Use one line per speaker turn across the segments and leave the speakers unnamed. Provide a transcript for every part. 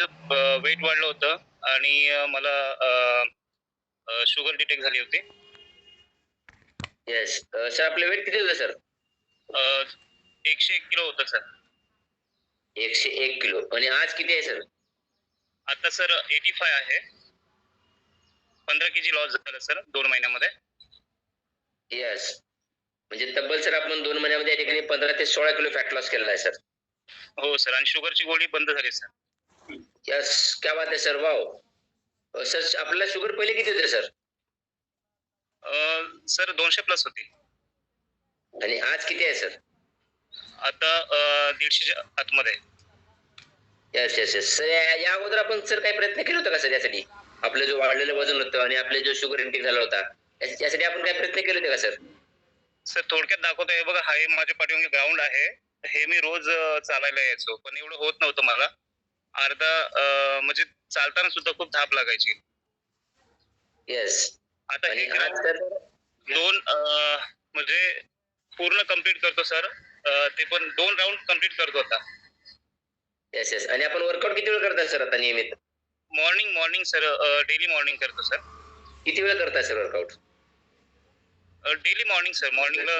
माझं वेट वाढलं होतं आणि मला शुगर डिटेक्ट झाली होती.
येस सर आपलं वेट किती होतं सर
एकशे एक किलो होतं सर
एकशे एक किलो. आणि आज किती आहे सर
आता सर एटी फाय आहे. पंधरा के जी लॉस झालं सर दोन महिन्यामध्ये.
येस म्हणजे तब्बल सर आपण दोन महिन्यामध्ये या ठिकाणी पंधरा ते सोळा किलो फॅट लॉस केलेला आहे सर
हो सर आणि शुगरची गोळी बंद झाली सर
यस क्या बात आहे सर वाव सर आपल्याला शुगर पहिले किती होते सर
सर दोनशे प्लस होती.
आणि आज किती आहे सर
आता दीडशेच्या आतमध्ये.
येस येस येस सर या अगोदर आपण सर काही प्रयत्न केला होता का सर यासाठी? आपलं जो वाढलेलं वजन होतं आणि आपले जो शुगर इंटेक झाला होता यासाठी आपण काही प्रयत्न केले होते का सर
सर थोडक्यात दाखवतो हे बघा हा हे माझ्या पाठीमागे ग्राउंड आहे. हे मी रोज चालायला यायचो पण एवढं होत नव्हतं मला. अर्धा म्हणजे चालताना सुद्धा खूप धाप लागायची.
येस
आता हे दोन म्हणजे पूर्ण कंप्लीट करतो सर ते पण दोन राऊंड कंप्लीट करतो आता.
येस येस आणि आपण वर्कआउट किती वेळ करताय सर आता नियमित?
Morning morning sir daily morning करतो सर
किती वेळ करताय sir workout
daily morning sir मॉर्निंगला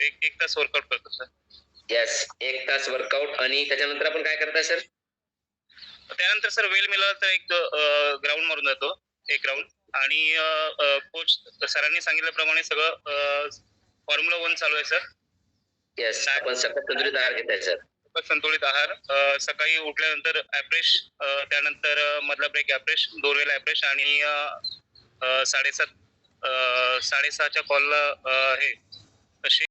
एक एक तास वर्कआउट करतो सर
येस एक तास वर्कआउट आणि त्याच्यानंतर आपण काय करताय सर
त्यानंतर सर वेल मिळाला तर एक ग्राउंड मारून जातो एक राऊंड आणि कोच सरांनी सांगितल्याप्रमाणे सगळं फॉर्म्युला वन चालू आहे सर
येस आपण सतत तंदुरुस्त आहार घेताय सर
संतुलित आहार. सकाळी उठल्यानंतर ॲप्रेश त्यानंतर मधला ब्रेक ॲप्रेश दोन वेळेला ॲप्रेश आणि साडेसात साडेसहाच्या कॉलला हे